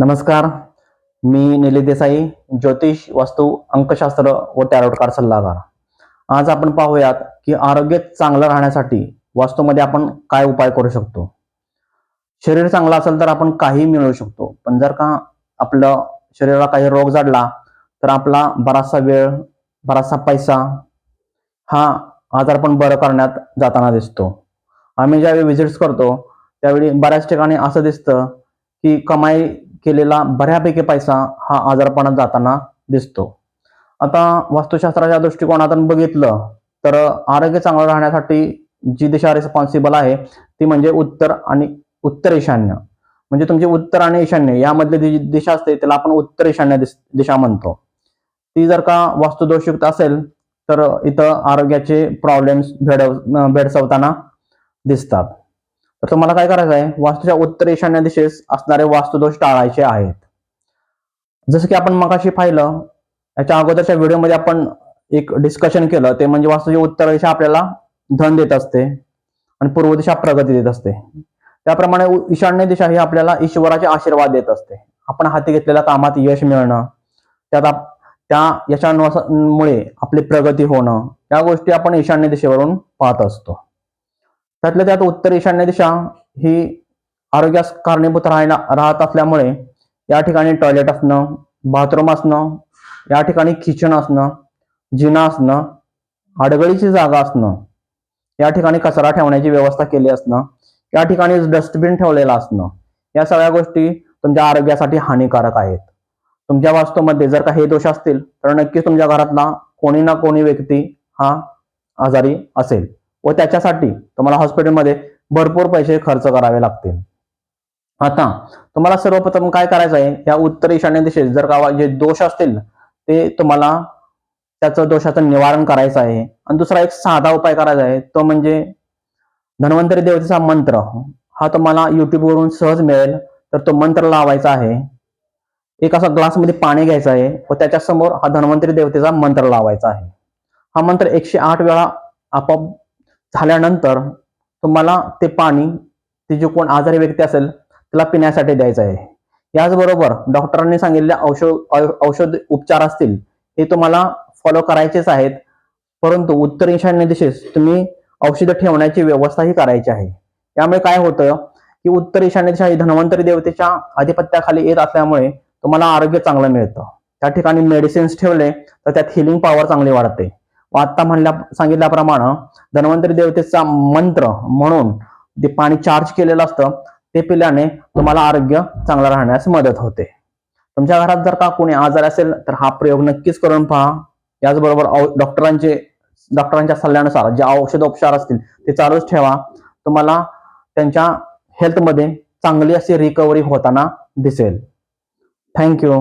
नमस्कार मी निली देसाई ज्योतिष वास्तू अंकशास्त्र व टॅरोटकार सल्लागार. आज आपण पाहूयात की आरोग्य चांगलं राहण्यासाठी वास्तूमध्ये आपण काय उपाय करू शकतो? शरीर चांगलं असेल तर आपण काही मिळवू शकतो पण जर का आपलं शरीराला काही रोग जडला तर आपला बराचसा वेळ बराचसा पैसा हा आजार पण बरं करण्यात जाताना दिसतो. आम्ही ज्यावेळी व्हिजिट्स करतो त्यावेळी बऱ्याच ठिकाणी असं दिसतं की कमाई केलेला बऱ्यापैकी पैसा हा आजारपणात जाताना दिसतो. आता वास्तुशास्त्राच्या दृष्टिकोनातून बघितलं तर आरोग्य चांगलं राहण्यासाठी जी दिशा रिस्पॉन्सिबल आहे ती म्हणजे उत्तर आणि उत्तर ईशान्य. म्हणजे तुमची उत्तर आणि ईशान्य यामधली जी दिशा असते त्याला आपण उत्तर ईशान्य दिशा म्हणतो. ती जर का वास्तुदोषयुक्त असेल तर इथं आरोग्याचे प्रॉब्लेम्स भेडव भेडसवताना दिसतात. तर तुम्हाला काय करायचं आहे? वास्तूच्या उत्तर ईशान्य दिशेस असणारे वास्तुदोष टाळायचे आहेत. जसं की आपण मगाशी पाहिलं याच्या अगोदरच्या व्हिडिओमध्ये आपण एक डिस्कशन केलं ते म्हणजे वास्तूची उत्तर दिशा आपल्याला धन देत असते आणि पूर्व दिशा प्रगती देत असते. त्याप्रमाणे ईशान्य दिशा ही आपल्याला ईश्वराचे आशीर्वाद देत असते. आपण हाती घेतलेल्या कामात यश मिळणं त्यात त्या यशामुळे आपली प्रगती होणं या गोष्टी आपण ईशान्य दिशेवरून पाहत असतो. त्यातल्या त्यात उत्तर ईशान्य दिशा ही आरोग्यास कारणीभूत राहणा राहत असल्यामुळे या ठिकाणी टॉयलेट असणं बाथरूम असणं या ठिकाणी किचन असणं जिना असणं अडगळीची जागा असणं या ठिकाणी कचरा ठेवण्याची व्यवस्था केली असणं या ठिकाणी डस्टबिन ठेवलेलं असणं या सगळ्या गोष्टी तुमच्या आरोग्यासाठी हानिकारक आहेत. तुमच्या वास्तूमध्ये जर का हे दोष असतील तर नक्कीच तुमच्या घरातला कोणी ना कोणी व्यक्ती हा आजारी असेल. व त्याच्यासाठी तुम्हाला हॉस्पिटलमध्ये भरपूर पैसे खर्च करावे लागतील. आता तुम्हाला सर्वप्रथम काय करायचं आहे? या उत्तर ईशान्य दिशेत जर का जे दोष असतील ते तुम्हाला त्याचं दोषाचं निवारण करायचं आहे. आणि दुसरा एक साधा उपाय करायचा आहे तो म्हणजे धन्वंतरी देवतेचा मंत्र. हा तुम्हाला युट्यूबवरून वरून सहज मिळेल. तर तो मंत्र लावायचा आहे. एक असा ग्लासमध्ये पाणी घ्यायचं आहे व त्याच्यासमोर हा धन्वंतरी देवतेचा मंत्र लावायचा आहे. हा मंत्र एकशे आठ वेळा आपोआप झाल्यानंतर तुम्हाला ते पाणी ती जे कोण आजारी व्यक्ती असेल त्याला पिण्यासाठी द्यायचं आहे. याचबरोबर डॉक्टरांनी सांगितलेले औषध औषध उपचार असतील हे तुम्हाला फॉलो करायचेच आहेत. परंतु उत्तर ईशान्य दिशेस तुम्ही औषधं ठेवण्याची व्यवस्थाही करायची आहे. त्यामुळे काय होतं की उत्तर ईशान्य दिशा ही धन्वंतरी देवतेच्या आधिपत्याखाली येत असल्यामुळे तुम्हाला आरोग्य चांगलं मिळतं. त्या ठिकाणी मेडिसिन्स ठेवले तर त्यात हिलिंग पॉवर चांगली वाढते. आता म्हणल्या सांगितल्याप्रमाणे धन्वंतरी देवतेचा मंत्र म्हणून ते पाणी चार्ज केलेलं असतं ते पिल्याने तुम्हाला आरोग्य चांगलं राहण्यास मदत होते. तुमच्या घरात जर का कोणी आजार असेल तर हा प्रयोग नक्कीच करून पहा. याचबरोबर डॉक्टरांचे डॉक्टरांच्या सल्ल्यानुसार जे औषध उपचार असतील ते चालूच ठेवा. तुम्हाला त्यांच्या हेल्थमध्ये चांगली अशी रिकव्हरी होताना दिसेल. थँक्यू